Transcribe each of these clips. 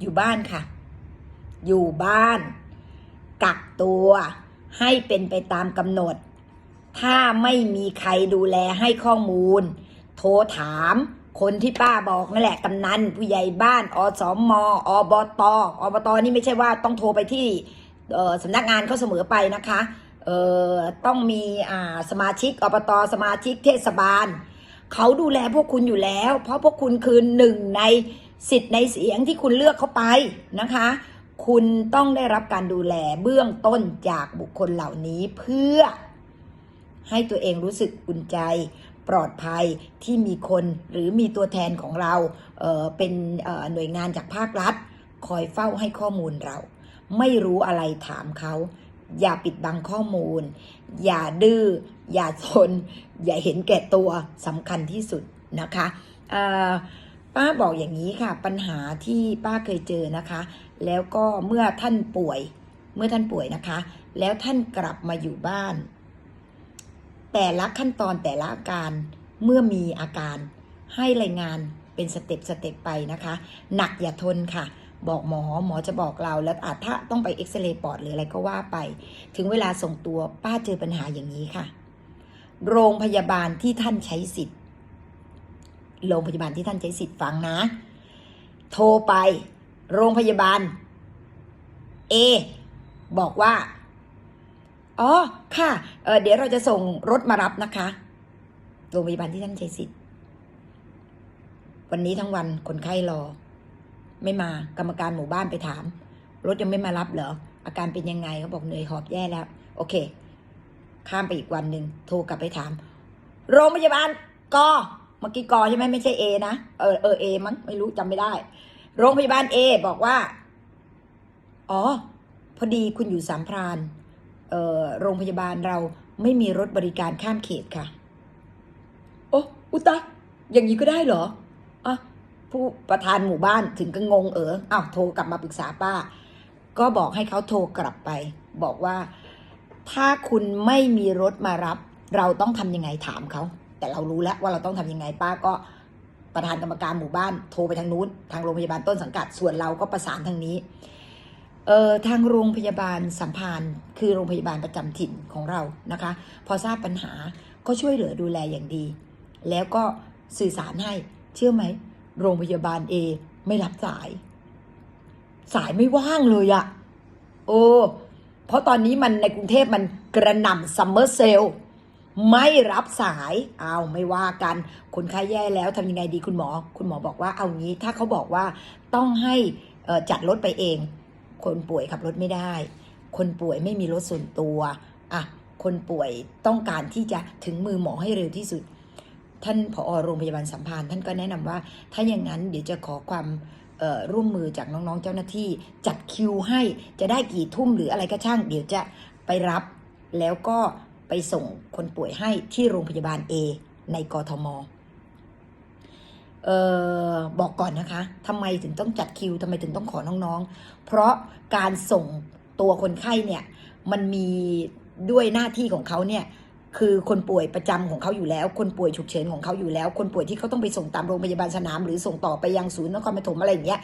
อยู่บ้านค่ะ อยู่บ้าน กักตัวให้เป็นไปตามกำหนด ถ้าไม่มีใครดูแลให้ข้อมูล โทรถามคนที่ป้าบอกนั่นแหละกำนันผู้ใหญ่บ้านอสมมอบตอบตนี่ไม่ใช่ว่าต้องโทรไปที่สำนักงานเขาเสมอไปนะคะเออต้องมีสมาชิกอบตสมาชิกเทศบาล เขาดูแลพวกคุณอยู่แล้ว เพราะพวกคุณคือหนึ่งใน สิทธิ์ในเสียงที่คุณเลือกเขาไปนะคะ คุณต้องได้รับการดูแลเบื้องต้นจากบุคคลเหล่านี้เพื่อให้ตัวเองรู้สึกอุ่นใจปลอดภัยที่มีคนหรือมีตัวแทนของเราเออเป็นหน่วยงานจากภาครัฐ คอยเฝ้าให้ข้อมูลเรา ไม่รู้อะไรถามเขาอย่าปิดบังข้อมูล อย่าดื้อ อย่าทน อย่าเห็นแก่ตัวสำคัญที่สุดนะคะเออ ป้าบอกอย่างนี้ค่ะ ปัญหาที่ป้าเคยเจอนะคะ แล้วก็เมื่อท่านป่วย เมื่อท่านป่วยนะคะ แล้วท่านกลับมาอยู่บ้าน แต่ละขั้นตอนแต่ละอาการเมื่อมีอาการให้รายงานเป็นสเต็ปสเต็ปไปนะคะ หนักอย่าทนค่ะ บอกหมอหมอจะบอกเราแล้วอาจถ้าต้องไปเอ็กซเรย์ปอดหรืออะไรก็ว่าไป ถึงเวลาส่งตัวป้าเจอปัญหาอย่างนี้ค่ะ โรงพยาบาลที่ท่านใช้สิทธิ์ โรงพยาบาลที่ท่านใช้สิทธิ์ฟังนะ โทรไปโรงพยาบาล A บอกว่า อ๋อ ค่ะเเดี๋ยวเราจะส่งรถมารับนะคะ โรงพยาบาลที่ท่านใช้สิทธิ์ วันนี้ทั้งวันคนไข้รอ ไม่มากรรมการหมู่บ้านไปถาม รถยังไม่มารับเหรอ อาการเป็นยังไงเขาบอกเหนื่อยหอบแย่แล้ว โอเค ข้ามไปอีกวันหนึ่งโทรกลับไปถาม โรงพยาบาลกอ เมื่อกี้กอใช่ไหมไม่ใช่เอนะเออเออเอมั้งไม่รู้จำไม่ได้ โรงพยาบาลเอบอกว่า อ๋อ พอดีคุณอยู่สามพรานเออโรงพยาบาลเราไม่มีรถบริการข้ามเขตค่ะ โอ้อุตะอย่างนี้ก็ได้เหรออะผู้ประธานหมู่บ้านถึงก็งงเอออ้าวโทรกลับมาปรึกษาป้า ก็บอกให้เขาโทรกลับไป บอกว่า ถ้าคุณไม่มีรถมารับ เราต้องทำยังไงถามเขา แต่เรารู้แล้วว่าเราต้องทำยังไงป้าก็ประธานกรรมการหมู่บ้านโทรไปทางนู้น ทางโรงพยาบาลต้นสังกัดส่วนเราก็ประสานทางนี้เอ่อทางโรงพยาบาลสัมพันธ์คือโรงพยาบาลประจำถิ่นของเรานะคะ พอทราบปัญหาก็ช่วยเหลือดูแลอย่างดี แล้วก็สื่อสารให้เชื่อไหม โรงพยาบาลเอไม่รับสาย สายไม่ว่างเลยอะโอ้เพราะตอนนี้มันในกรุงเทพมันกระหน่ำซัมเมอร์เซล ไม่รับสาย เอาไม่ว่ากัน คนไข้แย่แล้วทำยังไงดีคุณหมอ คุณหมอบอกว่าเอางี้ ถ้าเขาบอกว่าต้องให้จัดรถไปเอง คนป่วยขับรถไม่ได้ คนป่วยไม่มีรถส่วนตัวอะคนป่วยต้องการที่จะถึงมือหมอให้เร็วที่สุด ท่านผอโรงพยาบาลสัมพันธ์ท่านก็แนะนำว่า ถ้าอย่างนั้นเดี๋ยวจะขอความร่วมมือจากน้องๆเจ้าหน้าที่ จัดคิวให้จะได้กี่ทุ่มหรืออะไรก็ช่าง เดี๋ยวจะไปรับแล้วก็ ไปส่งคนป่วยให้ที่โรงพยาบาล A ในกทมเออบอกก่อนนะคะ ทำไมถึงต้องจัดคิวทำไมถึงต้องขอน้องๆ เพราะการส่งตัวคนไข้เนี่ย มันมีด้วยหน้าที่ของเขาเนี่ย คือคนป่วยประจำของเขาอยู่แล้ว คนป่วยฉุกเฉินของเขาอยู่แล้ว คนป่วยที่เขาต้องไปส่งตามโรงพยาบาลสนาม หรือส่งต่อไปยังศูนย์นครปฐมอะไรอย่างเงี้ย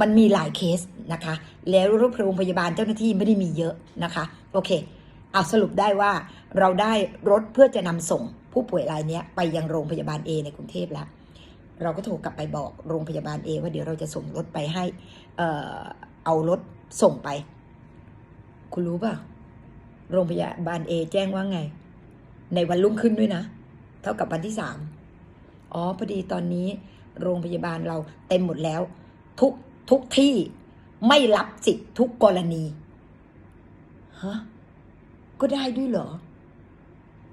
มันมีหลายเคสนะคะ แล้วโรงพยาบาลเจ้าหน้าที่ไม่ได้มีเยอะนะคะ โอเค เอาสรุปได้ว่าเราได้รถเพื่อจะนำส่งผู้ป่วยรายนี้ไปยังโรงพยาบาล A ในกรุงเทพแล้ว เราก็โทรกลับไปบอกโรงพยาบาล A ว่าเดี๋ยวเราจะส่งรถไปให้เออเอารถส่งไป คุณรู้ป่ะ โรงพยาบาล A แจ้งว่าไง ในวันรุ่งขึ้นด้วยนะ เท่ากับวันที่สามอ๋อพอดีตอนนี้ โรงพยาบาลเราเต็มหมดแล้ว ทุกทุกที่ไม่รับสิทธิ์ทุกกรณีฮะ ก็ได้ด้วยเหรอ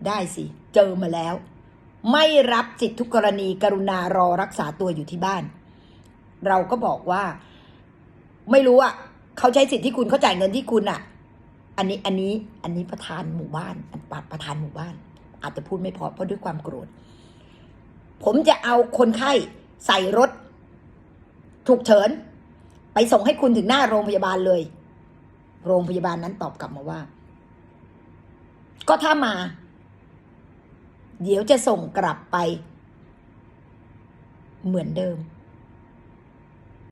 ได้สิ เจอมาแล้ว ไม่รับสิทธิทุกกรณีกรุณารอรักษาตัวอยู่ที่บ้าน เราก็บอกว่า ไม่รู้อะเขาใช้สิทธิ์ที่คุณเขาจ่ายเงินที่คุณอะ อันนี้อันนี้อันนี้ประธานหมู่บ้านปประธานหมู่บ้าน อาจจะพูดไม่พอเพราะด้วยความโกรธ ผมจะเอาคนไข้ใส่รถฉุกเฉิน ไปส่งให้คุณถึงหน้าโรงพยาบาลเลย โรงพยาบาลนั้นตอบกลับมาว่า ก็ถ้ามา เดี๋ยวจะส่งกลับไป เหมือนเดิม